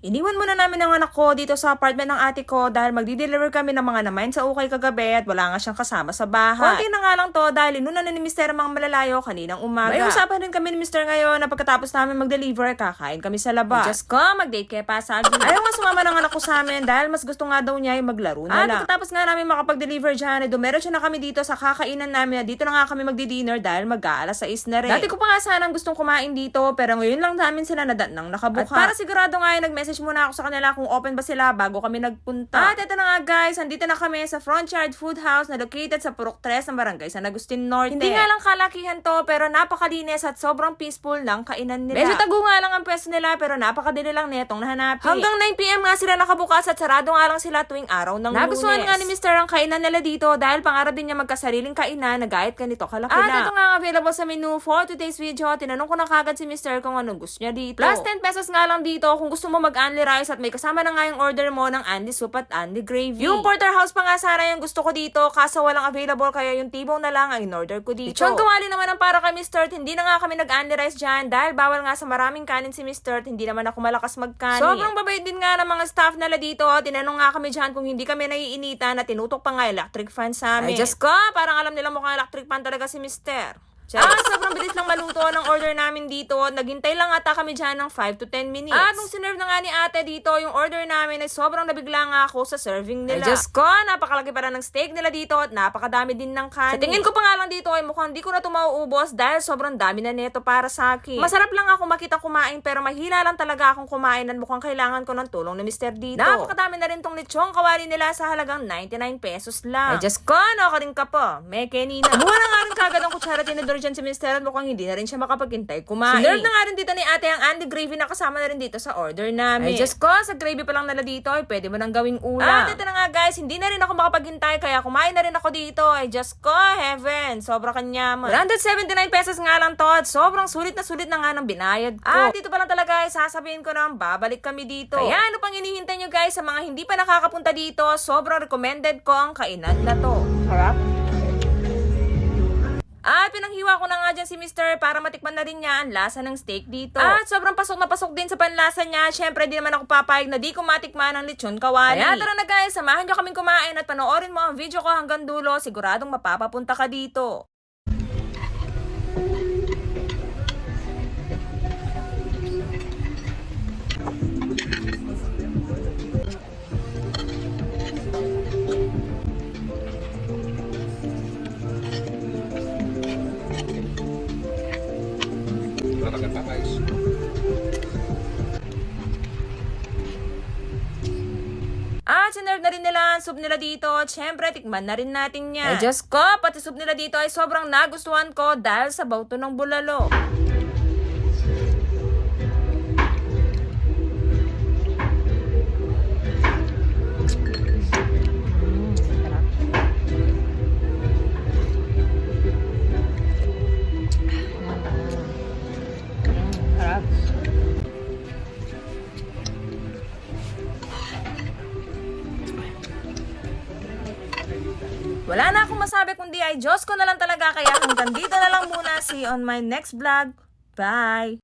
Iniwan muna namin ang anak ko dito sa apartment ng ate ko dahil magdi-deliver kami ng mga namain sa ukay kagabi at wala nga siyang kasama sa bahay. Konti na nga lang to dahil inuna na ni Mr. ang mga malalayo kaninang umaga. May usapan rin kami ni Mr. ngayon na pagkatapos namin mag-deliver, kakain kami sa labas. Diyos ko, mag-date kaya pasagi. Ayaw nga sumama ng anak ko sa amin dahil mas gusto nga daw niya yung maglaro na lang. At pagkatapos nga namin makapag-deliver dyan, eh, dumero siya na kami dito sa kakainan namin na dito na nga kami magdi-dinner dahil mag-aalas 6 na rin. Dati ko pa nga sanang gustong kumain dito pero ngayon lang namin sila nadat nang nakabuka. At para sigurado nga eh, nag-message muna ako sa kanila kung open ba sila bago kami nagpunta. At ito na nga guys, andito na kami sa Frontyard Food House na located sa Purok 3 ng Barangay San Agustin Norte. Hindi nga lang kalakihan to pero napakalinis at sobrang peaceful ng kainan nila. Medyo tago nga lang ang pwesto nila pero napakadali lang netong nahanapin. Hanggang 9pm nga sila nakabukas at sarado nga lang sila tuwing araw ng Nagustuhan Lunes. nga ni Mr. ang kainan nila dito dahil pangarap din niya magkasariling kainan na gayet ganito kalaki At na. ito nga available sa menu for today's video. Tinanong ko na kagad si Mr. kung anong gusto niya dito. Plus 10 pesos nga lang dito kung gusto mo mag-only rice at may kasama na nga yung order mo ng Andy soup at Andy gravy. Yung porterhouse pa nga sana yung gusto ko dito kaso walang available kaya yung tibong na lang ang in-order ko dito. Lechon kawali naman ang para kay Mr. at Hindi na nga kami nag-only rice dyan dahil bawal nga sa maraming kanin si Mr. at Hindi naman ako malakas magkanin. Sobrang babait din nga ng mga staff nila dito. Tinanong nga kami dyan kung hindi kami naiinitan at tinutok pa nga electric fan sa amin. Ay, Diyos ko, parang alam nila mukhang electric fan talaga si Mr. Ah, sobrang bilis lang maluto ng order namin dito. Naghintay lang ata kami dyan ng 5 to 10 minutes. At nung sinerve na nga ni ate dito, yung order namin ay sobrang nabigla nga ako sa serving nila. Ay, Diyos ko, napakalaki para ng steak nila dito at napakadami din ng kanin. Sa tingin ko pa nga lang dito ay mukhang di ko na ito mauubos dahil sobrang dami na neto para sa akin. Masarap lang ako makita kumain pero mahina lang talaga akong kumain at mukhang kailangan ko ng tulong ni Mr. dito. Napakadami na rin tong lechong kawali nila sa halagang 99 pesos lang. Ay, Diyos ko, nakakaring ka po. May kenina. Kumuha na nga rin kagad ang kutsara tinidor dyan si Mr. at mukhang hindi na rin siya makapaghintay kumain. Sinerve na nga rin dito ni ate ang Andy gravy na kasama na rin dito sa order namin. Ay, Diyos ko, sa gravy pa lang nala dito, ay pwede mo nang gawing ulam. At ito na nga guys, hindi na rin ako makapaghintay kaya kumain na rin ako dito. Ay, Diyos ko, heaven, sobra kanyaman. 179 pesos nga lang to at sobrang sulit na sulit na nga ng binayad ko. At dito pa lang talaga, ay sasabihin ko na babalik kami dito. Kaya ano pang hinihintay nyo guys sa mga hindi pa nakakapunta dito, sobrang recommended ko ang kainan na to. Harap. At pinanghiwa ko na nga dyan si Mr. para matikman na rin niya ang lasa ng steak dito. At sobrang pasok na pasok din sa panlasa niya. Siyempre, di naman ako papayag na di ko matikman ang lechon kawali. Kaya tara na guys, samahan niyo kaming kumain at panoorin mo ang video ko hanggang dulo. Siguradong mapapapunta ka dito. At sinerve na rin nila ang soup nila dito. At syempre, tikman na rin natin yan. Ay, Diyos ko, pati soup nila dito ay sobrang nagustuhan ko dahil sa bauto ng bulalo. Wala na akong masabi kundi ay Diyos ko na lang talaga kaya hanggang dito na lang muna. See you on my next vlog. Bye!